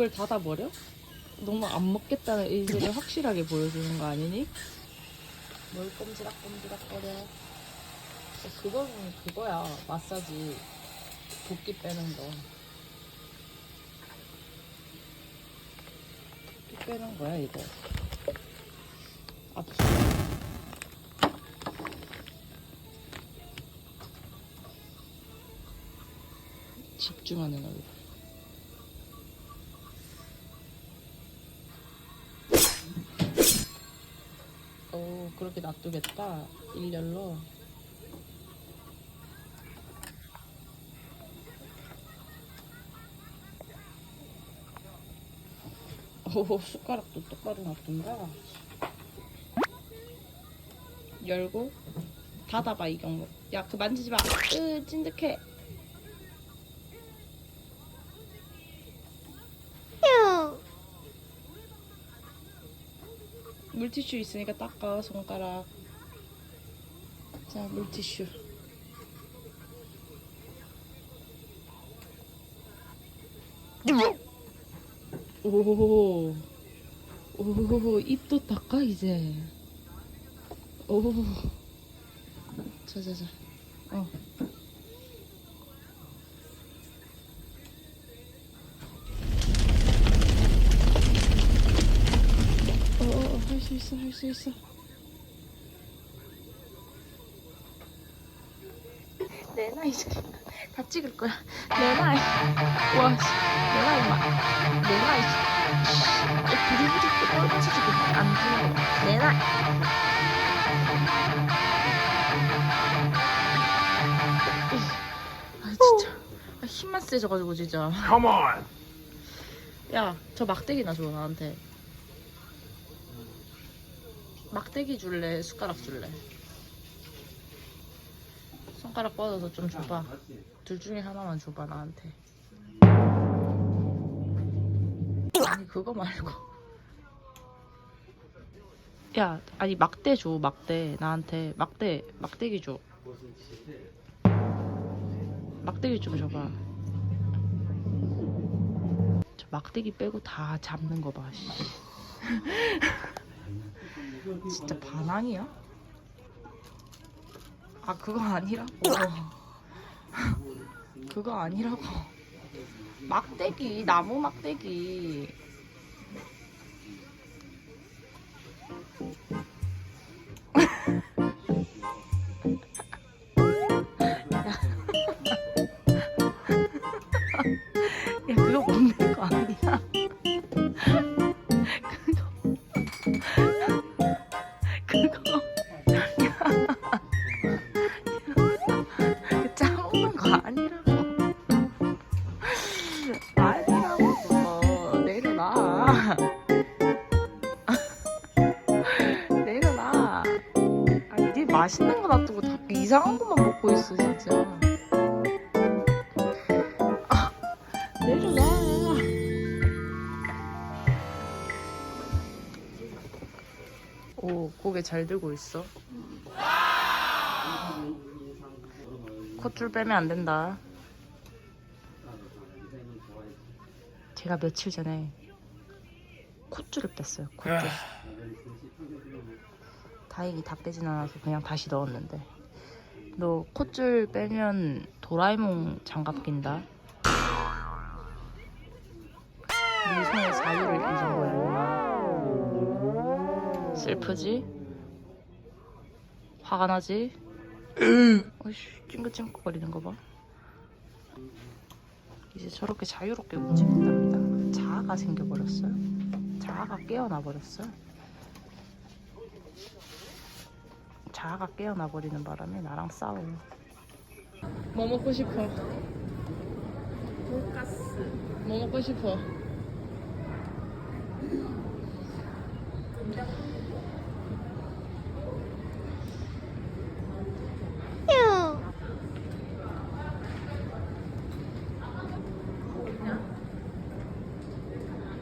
이걸 닫아버려? 너무 안 먹겠다는 의지를 확실하게 보여주는 거 아니니? 뭘 꼼지락꼼지락 거려. 그거는 그거야. 마사지. 붓기 빼는 거. 붓기 빼는 거야 이거. 압수 집중하는 얼굴 오 그렇게 놔두겠다. 일렬로. 오 숟가락도 똑바로 놔둔다. 열고 닫아봐 이경무 야그 만지지 마 으 찐득해 물티슈 있으니까 닦아 손가락. 자 물티슈. 오, 오, 입도 닦아 이제. 오, 자자자, 어. 어, 어, 할 수 있어, 할 수 있어. 내 나이 다 찍을 거야. 내 나이. 와, 씨. 내 나이 막. 내 나이. 씨. 부리부리 꼴찌지고 안 거. 내 나이. 아 진짜 아, 힘만 세져가지고 진짜. Come on. 야, 저 막대기나 줘 나한테. 막대기 줄래? 숟가락 줄래? 손가락 뻗어서 좀 줘봐. 둘 중에 하나만 줘봐 나한테. 아니 그거 말고. 야, 아니 막대 줘 막대 나한테 막대 막대기 줘. 막대기 좀 줘봐. 저 막대기 빼고 다 잡는 거 봐. 씨. 진짜 반항이야? 아 그거 아니라고. 그거 아니라고. 막대기 나무 막대기. 아니라고. 아니라고. 그거 내려놔. 내려놔. 아니 네 맛있는 거 놔두고 다 이상한 것만 먹고 있어 진짜. 아, 내려놔. 오 고개 잘 들고 있어 콧줄 빼면 안 된다. 제가 며칠 전에 콧줄을 뺐어요. 콧줄. 다행히 다 빼진 않아서 그냥 다시 넣었는데. 너 콧줄 빼면 도라에몽 장갑 낀다. 네 손에 자유를 잊은 거야. 슬프지? 화가 나지? 어이씨, 찡긋찡긋거리는 거 봐. 이제 저렇게 자유롭게 움직인답니다. 자아가 생겨버렸어요. 자아가 깨어나 버렸어요. 자아가 깨어나 버리는 바람에 나랑 싸워요. 뭐 먹고 싶어? 돈가스. 뭐 먹고 싶어?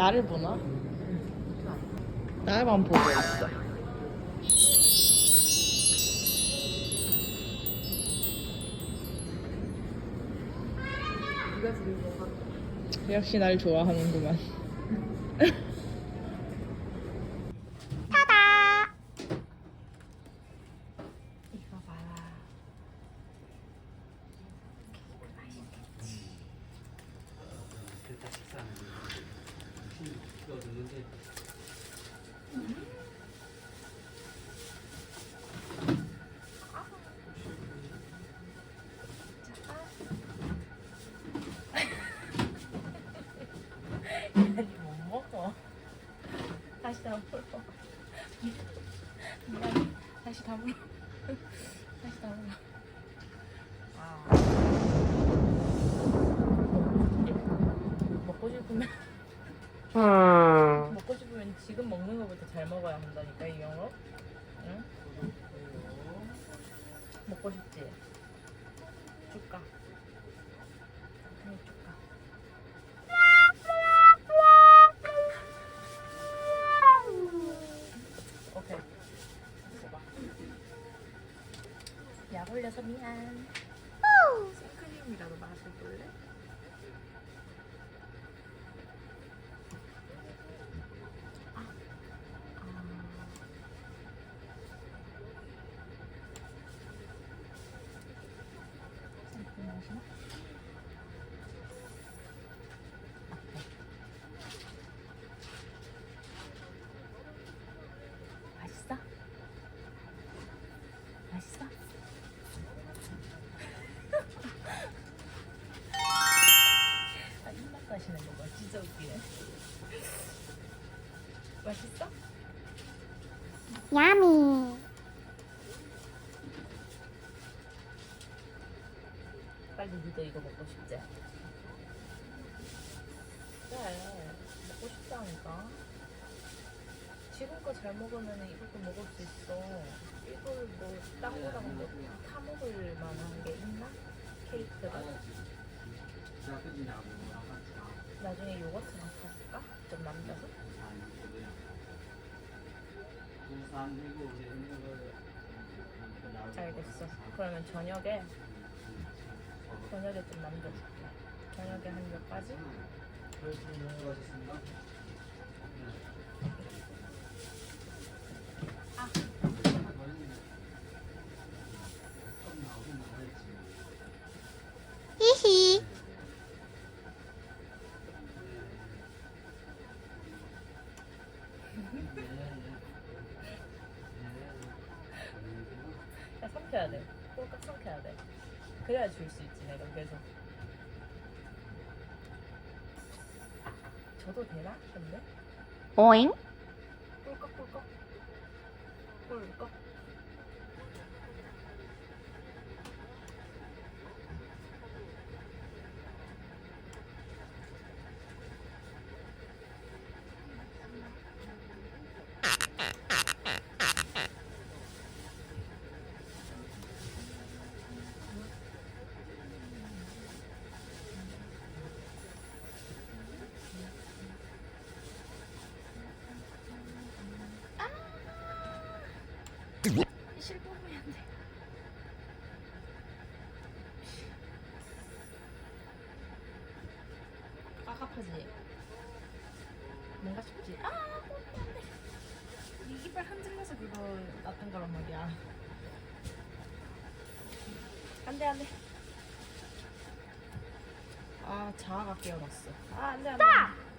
나를 보나? 나만 보고 있어. 역시 날 좋아하는구만. 넣는데 아니 못 먹어. 다시 다 물어. 미안해. 다시 다 물어. 다시 다 물어. 아. 먹고 싶으면 먹고 싶으면 지금 먹는 것부터 잘 먹어야 한다니까 이 영어. 응? 먹고 싶지? 줄까? 맛있어? 야미. 빨리 니도 이거 먹고 싶지? 그래. 먹고 싶다니까. 지금껏 잘 먹으면 이것도 먹을 수 있어. 이걸 뭐, 딴 거랑 뭐, 타먹을 만한 게 있나? 케이크가. 나중에 요거트랑 사줄까? 좀 남겨서? 알겠어. 그러면 저녁에, 저녁에 좀 남겨줄게. 저녁에 한 몇 가지? 히히. 야, 삼켜야 돼. 꼴깍 삼켜야 돼. 그래야 줄 수 있지, 내가 계속. 줘도 되나? 근데? 오잉? 꿀꺽, 꿀꺽. 꿀꺽. 실버면 돼. 깝깝하지? 뭔가 싶지? 아, 안돼. 이 이빨 흔들려서 그거 났던 거란 말이야. 안 돼 안 돼. 아 자아가 깨어났어. 아 안 돼 안돼. 진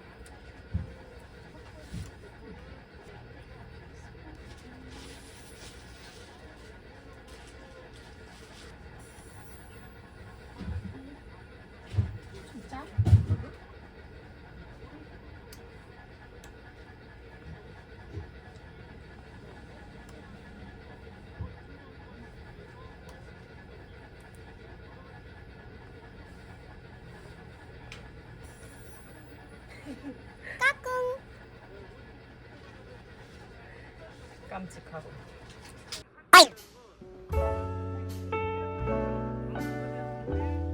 깜찍하고. 아이.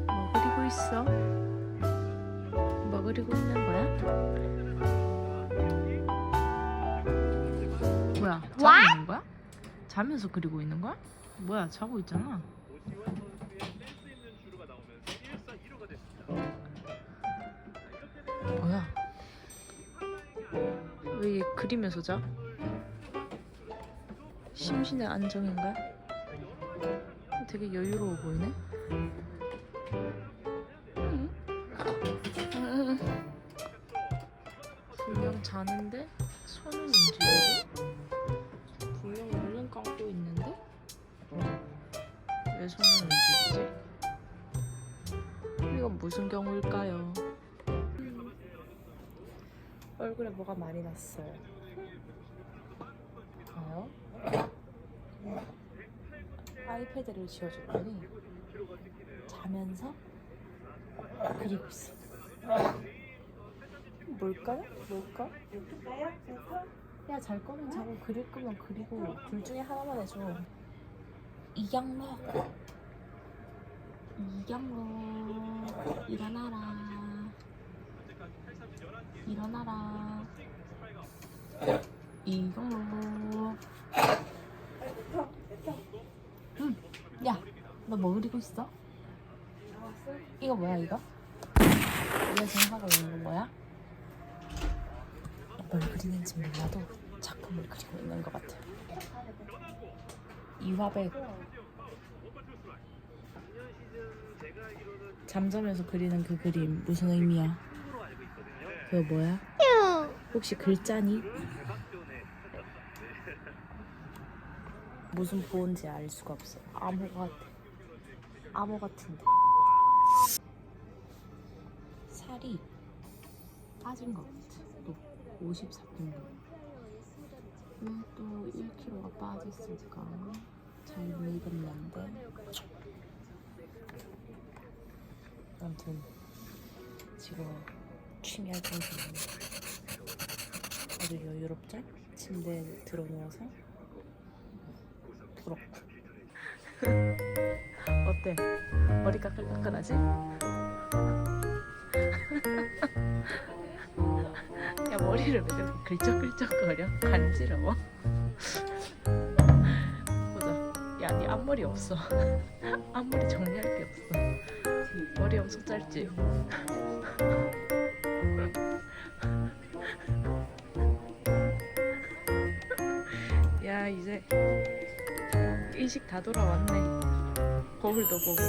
뭐 그리고 있어? 뭐 그리고 있는 거야? 뭐야? 자고 What? 있는 거야? 자면서 그리고 있는 거야? 뭐야? 자고 있잖아. 뭐야? 머리 그리면서 자? 심신의 안정인가? 되게 여유로워 보이네. 분명 자는데 손은 움직이고 분명 눈은 감고 있는데 왜 손은 움직이지? 이건 무슨 경우일까요? 얼굴에 뭐가 많이 났어요. 봐요. 아이패드를 지워줬더니 자면서 그리고 있어. 뭘까요? 뭘까? 야, 잘 거면 자고 그릴 거면 그리고 둘 중에 하나만 해줘. 이경록. 이경록. 일어나라. 일어나라. 이경록. 응. 야, 너 뭐 그리고 있어? 이거 뭐야, 이거? 우리가 지금 하고 있는 건 뭐야? 뭘 그리는지 몰라도 작품을 그리고 있는 것 같아요. 이화백 잠자면서 그리는 그 그림 무슨 의미야? 그거 뭐야? 혹시 글자니? 무슨 보온지 알 수가 없어. 암호 같아. 암호 같은데. 살이 빠진 것 같아. 또 54kg. 왜또 1kg가 빠졌을까? 잘 모르겠는데. 아무튼 지금 취미 활동 중입니다. 아주 여유롭죠? 침대에 들어 누워서 부럽다. 어때? 머리 까끌까끌하지? 야 머리를 왜 이렇게 긁적긁적거려? 간지러워? 보자. 야, 네 앞머리 없어. 앞머리 정리할 게 없어. 머리 엄청 짧지? 야, 이제 일식 다 돌아왔네. 거울도 보고.